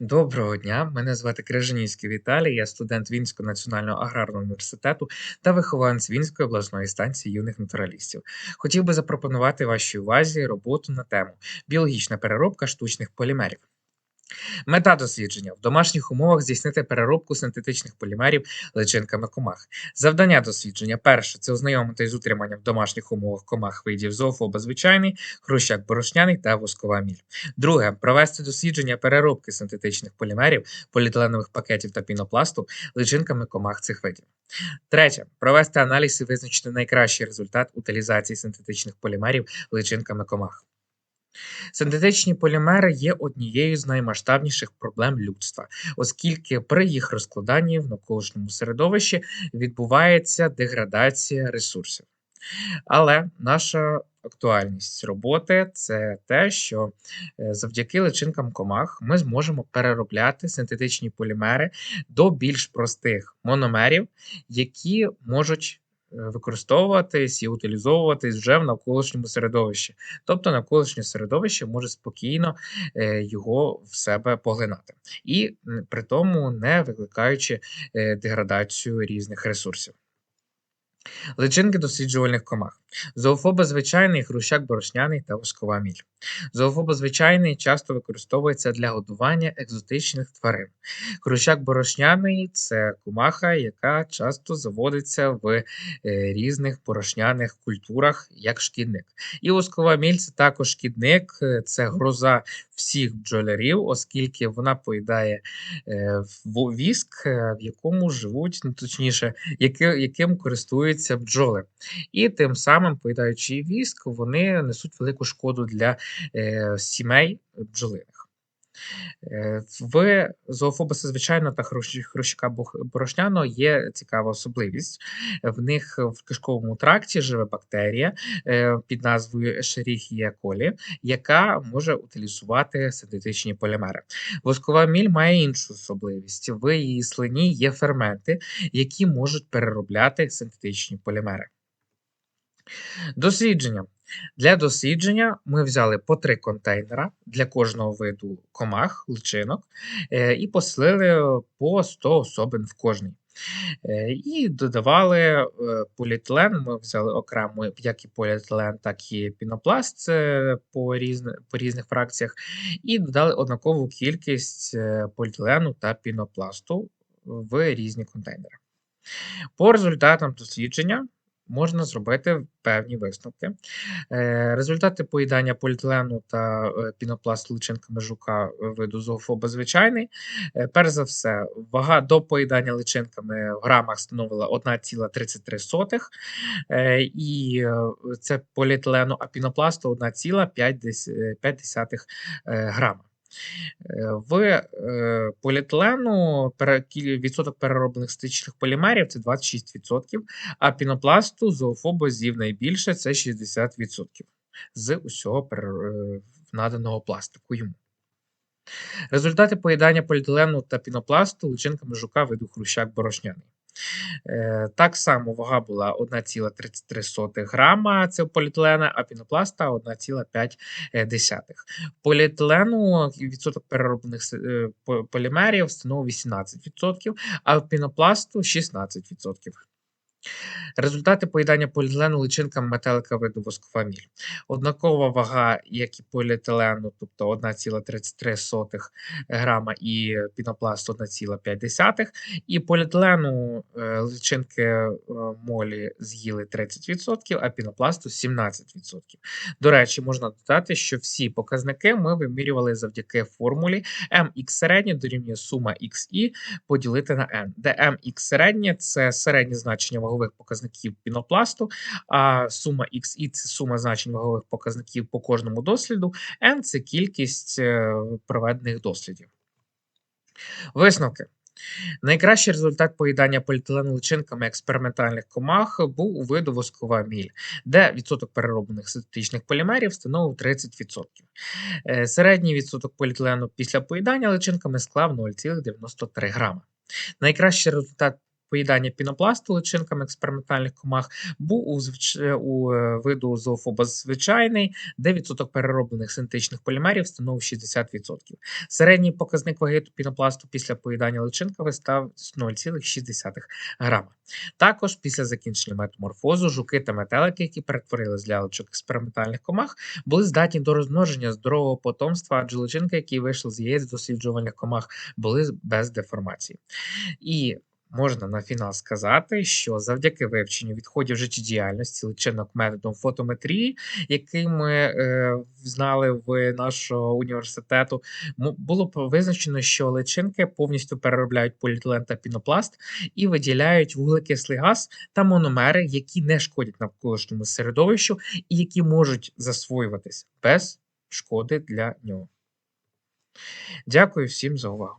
Доброго дня, мене звати Крижанівський Віталій, я студент Вінського національного аграрного університету та вихованець Вінської обласної станції юних натуралістів. Хотів би запропонувати вашій увазі роботу на тему біологічна переробка штучних полімерів. Мета дослідження в домашніх умовах здійснити переробку синтетичних полімерів личинками комах. Завдання дослідження: перше це ознайомити з утриманням в домашніх умовах комах видів зоофоба звичайний, хрущак борошняний та воскова міль. Друге провести дослідження переробки синтетичних полімерів, поліетиленових пакетів та пінопласту личинками комах цих видів. Третє провести аналіз і визначити найкращий результат утилізації синтетичних полімерів личинками комах. Синтетичні полімери є однією з наймасштабніших проблем людства, оскільки при їх розкладанні в навколишньому середовищі відбувається деградація ресурсів. Але наша актуальність роботи це те, що е, завдяки личинкам комах ми зможемо переробляти синтетичні полімери до більш простих мономерів, які можуть використовуватись і утилізовуватись вже в навколишньому середовищі. Тобто навколишнє середовище може спокійно е, його в себе поглинати, і при тому не викликаючи е, деградацію різних ресурсів. Личинки досліджувальних комах. Зоофоба звичайний, хрущак борошняний та воскова міль. Зоофоба звичайний часто використовується для годування екзотичних тварин. Хрущак борошняний це комаха, яка часто заводиться в е, різних борошняних культурах як шкідник. І воскова міль це також шкідник, е, це гроза всіх бджолярів, оскільки вона поїдає е, в- віск, е, в якому живуть, ну точніше, яки- яким користуються бджоли. І тим самим, поїдаючи віск, вони несуть велику шкоду для е, сімей бджолиних. Е, В зоофобуса звичайно та хрущ- хрущака борошняного є цікава особливість. В них в кишковому тракті живе бактерія е, під назвою Escherichia coli, яка може утилізувати синтетичні полімери. Воскова міль має іншу особливість. В її слині є ферменти, які можуть переробляти синтетичні полімери. Дослідження. Для дослідження ми взяли по 3 контейнера для кожного виду комах, личинок, е, і поселили по 100 особин в кожний. Е, І додавали е, поліетилен. Ми взяли окремо як і поліетилен, так і пінопласт по, різни, по різних фракціях, і додали однакову кількість поліетилену та пінопласту в різні контейнери. По результатам дослідження можна зробити певні висновки. Е, Результати поїдання поліетилену та е, пінопласту личинками жука е, виду зоофоба звичайний. Перш за все, вага до поїдання личинками в грамах становила 1,33, е, і це поліетилену, а пінопласту 1,5 грама. Е, В е, поліетилену відсоток перероблених стичних полімерів це 26%, а пінопласту зоофобозів найбільше це 60% з усього е, наданого пластику йому. Результати поїдання поліетилену та пінопласту личинками жука виду хрущак борошняний. Е, Так само вага була 1,33 грама це поліетилена, а пінопласта 1,5. Поліетилену відсоток перероблених е, по- полімерів становив 18%, а пінопласту 16%. Результати поїдання поліетилену личинками метелика виду воскова. Однакова вага, як і поліетилену, тобто 1,33 грама і пінопласту 1,5. І поліетилену е, личинки е, молі з'їли 30%, а пінопласту 17%. До речі, можна додати, що всі показники ми вимірювали завдяки формулі mx середнє дорівнює сума xi поділити на n, де mx середнє це середнє значення вагових показників пінопласту, а сума xi це сума значень вагових показників по кожному досліду, n це кількість е, проведених дослідів. Висновки. Найкращий результат поїдання поліетилену личинками експериментальних комах був у виду воскова міль, де відсоток перероблених синтетичних полімерів становив 30%. Е, Середній відсоток поліетилену після поїдання личинками склав 0,93 грама. Найкращий результат поїдання пінопласту личинками експериментальних комах був у, звич... у е, виду зоофобос звичайний, де відсоток перероблених синтетичних полімерів становив 60%. Середній показник ваги пінопласту після поїдання личинками став 0,6 грама. Також після закінчення метаморфозу жуки та метелики, які перетворили з лялечок експериментальних комах, були здатні до розмноження здорового потомства, адже личинки, які вийшли з яєць досліджувальних комах, були без деформації. І можна на фінал сказати, що завдяки вивченню відходів життєдіяльності личинок методом фотометрії, який ми е, знали в нашого університету, було визначено, що личинки повністю переробляють поліетилен та пінопласт і виділяють вуглекислий газ та мономери, які не шкодять навколишньому середовищу і які можуть засвоюватись без шкоди для нього. Дякую всім за увагу.